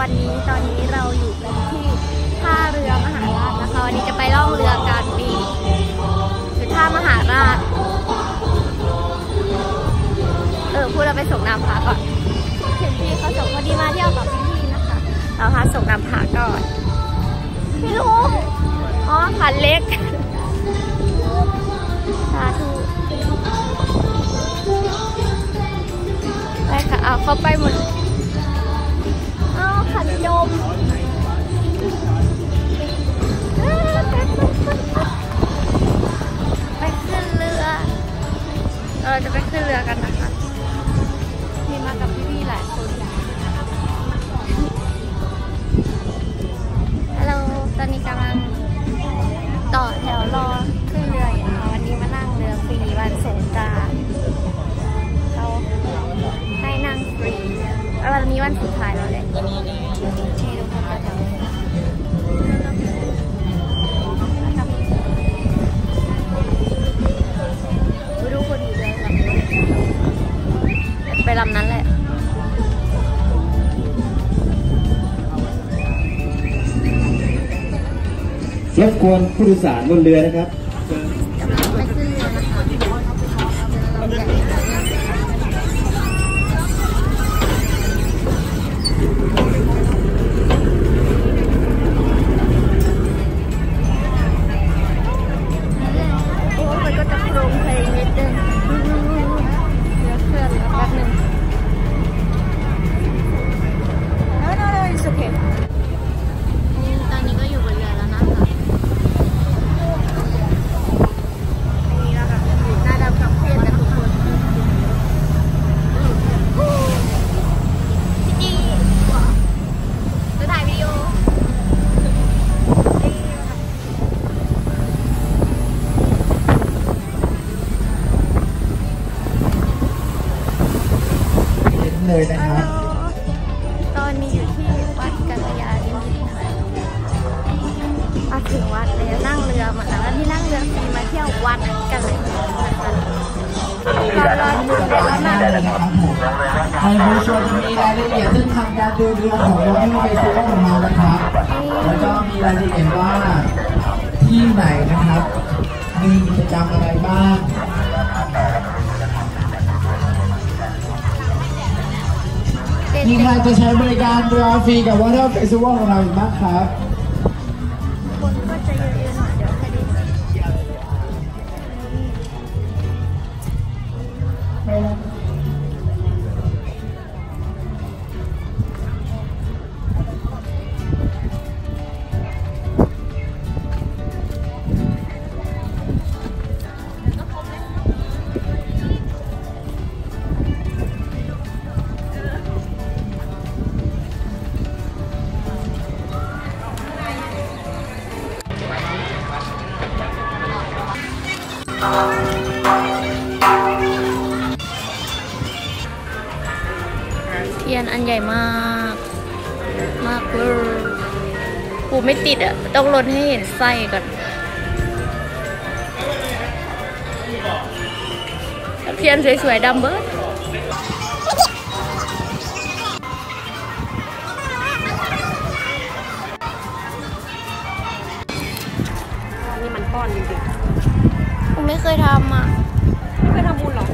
วันนี้ตอนนี้เราอยู่กันที่ท่าเรือมหาราชนะคะวันนี้จะไปล่องเรือการปีคือท่ามหาราช เออพูดเราไปส่งน้ำพระก่อนเห็นพี่เขาส่งพอดีมาเที่ยวกับพี่ๆนะคะเราพาส่งน้ำพระก่อนพี่ลุงอ๋อขันเล็กสาธุไปค่ะเอาเข้าไปหมด เอาขันจมไปขึ้นเรือ เราจะไปขึ้นเรือกันนะคะมีมากับพี่ๆหลายคนฮัลโหลตอนนี้กำลังต่อแถวรอขึ้นเรืออยู่นะคะวันนี้มานั่งเรือฟรีวันสงกรานต์เขาให้นั่งฟรีแล้ววันนี้วันสุดท้ายแล้วเลย บกวนผู้โดยสารบนเรือนะครับ เลยนะครับ ตอนนี้อยู่ที่วัดกัลยาณิมิตรค่ะมาถึงวัดแล้วนั่งเรือมาแล้วที่นั่งเรือฟรีมาเที่ยววัดกันเลยนะคะเรารอดูเสร็จแล้วนะนะครับผมในบรชัวจะมีรายละเอียดเส้นทางการดินเรือของเราที่เฟซบุ๊กของเรานะครับแล้วก็มีรายละเอียดว่าที่ไหนนะครับมีกิจกรรมอะไรบ้าง มีใครจะใช้บริการเรือฟรีกับวอเตอร์เฟสติวัลของเราอีกบ้างครับ เทียนอันใหญ่มาก มากเลยปูไม่ติดอะต้องลนให้เห็นไส้ก่อนเทียนสวยๆดำเบิร์ดนี่มันป้อนจริงๆ ไม่เคยทำอะ ไม่เคยทำบุญหรอ